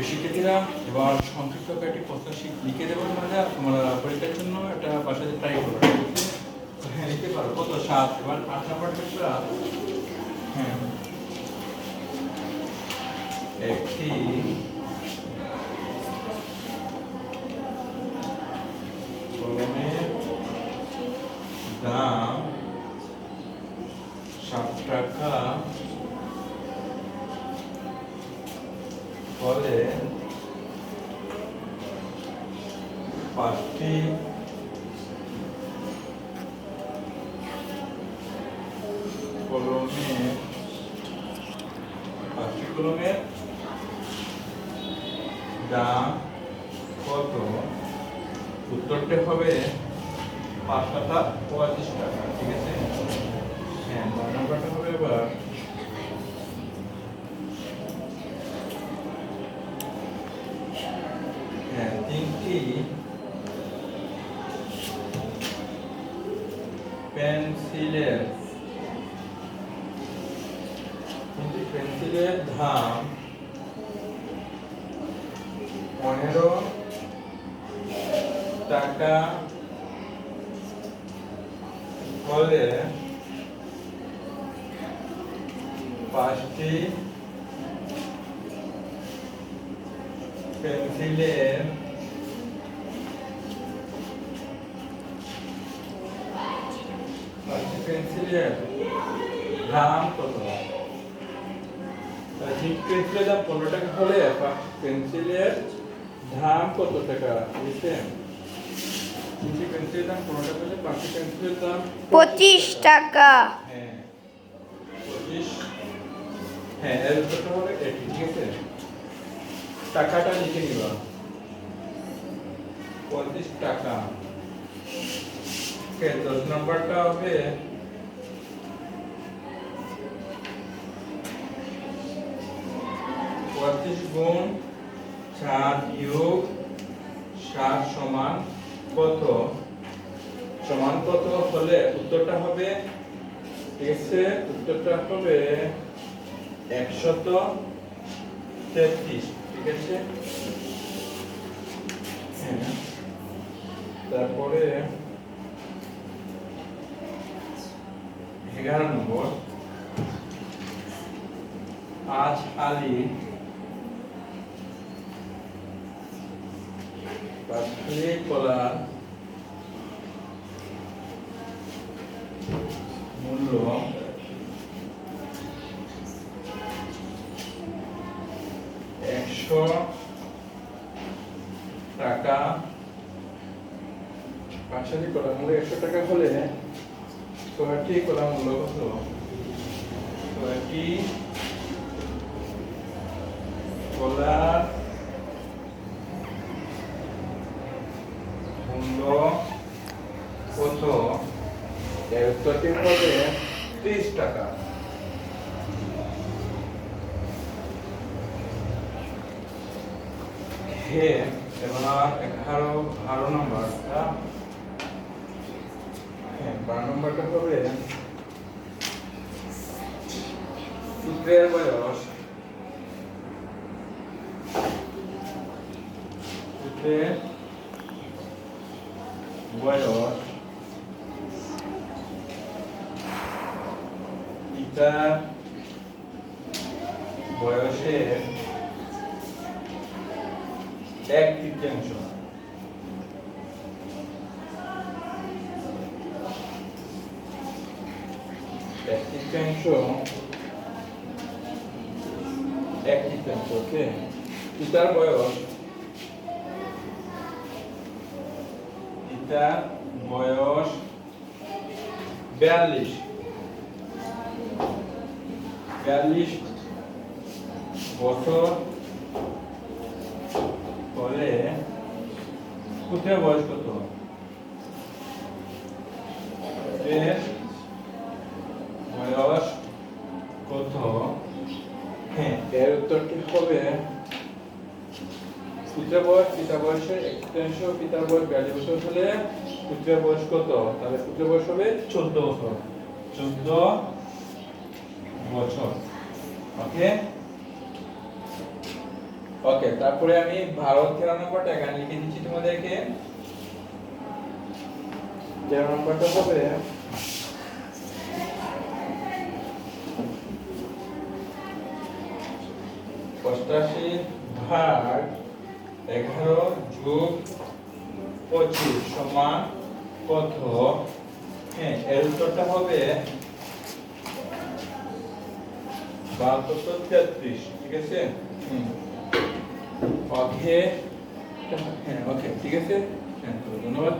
শিক্ষার্থীরা এবার সংক্ষিপ্ত লিখে তোমরা পরীক্ষার জন্য ট্রাই হ্যাঁ লিখতে পারো। কত? সাত। এবার আট নাম্বার হ্যাঁ। একটি। দাম সাত টাকা ফলে পাঁচটি কলমে পাঁচটি কলমের দাম কত? উত্তরটা হবে পাঁচ টাকা পঁয়ত্রিশ টাকা ঠিক আছে হ্যাঁ নয় নম্বরটা হবে এবার হ্যাঁ তিনটি পেন্সিলের তিনটি পেন্সিলের দাম পনেরো টাকা হলে পাঁচটি পেন্সিলের পাঁচটি পেন্সিলের দাম কত? ঠিক পেন্সিলের দাম পনেরো টাকা হলে পেন্সিলের দাম কত টাকা? বুঝছেন পেন্সিলের দাম পনেরো টাকা হলে পাঁচটি পেন্সিলের দাম পঁচিশ টাকা। হ্যাঁ। পঁচিশ। হ্যাঁ এর উত্তরটা হবে এটি ঠিক আছে? টাকাটা লিখে নিবা। পঁচিশ টাকা। ওকে দশ নম্বরটা হবে পঁচিশ গুণ চার বিয়োগ সাত সমান কত? সমান কত হলে উত্তরটা হবে আছে উত্তরটা হবে একশত তেত্রিশ, ঠিক আছে? হ্যাঁ। তারপরে এগারো নম্বর। আজ আলী কলার মূল্য একশো টাকা। পাঁচশালি কলা মূল্য একশো টাকা হলে ছয়টি কলা মূল্য কত? ছয়টি কলার মূল্য কত? এর উত্তরটি হবে ত্রিশ টাকা। হে, এবার এগারো, বারো নম্বরটা। হ্যাঁ বারো নম্বরটা হবে সূত্রের বয়স। সূত্রের বয়স পিতার বয়সের এক তৃতীয়াংশ এক তৃতীয়াংশ এক তৃতীয়াংশ ওকে পিতার বয়স বিয়াল্লিশ। বিয়াল্লিশ বছর হলে পুত্রের বয়স কত? বয়স কত? হ্যাঁ এর উত্তরটি হবে পুত্রের বয়স পিতা বয়সের এক পিতার বয়স বিয়াল্লিশ বছর হলে পুত্রের বয়স কত? তাহলে পুত্রের বয়স হবে চোদ্দ বছর। চোদ্দ বছর। ওকে? ওকে, তারপরে আমি ভারত তেরো নম্বরটা এখানে লিখে দিচ্ছি তোমাদেরকে। তেরো নম্বরটা হবে? অষ্টাশি ভাগ এগারো যোগ পঁচিশ সমান কত? হ্যাঁ এর উত্তরটা হবে বাহাত্তর তেত্রিশ, ঠিক আছে? ওকে হ্যাঁ ওকে ঠিক আছে? হ্যাঁ ধন্যবাদ।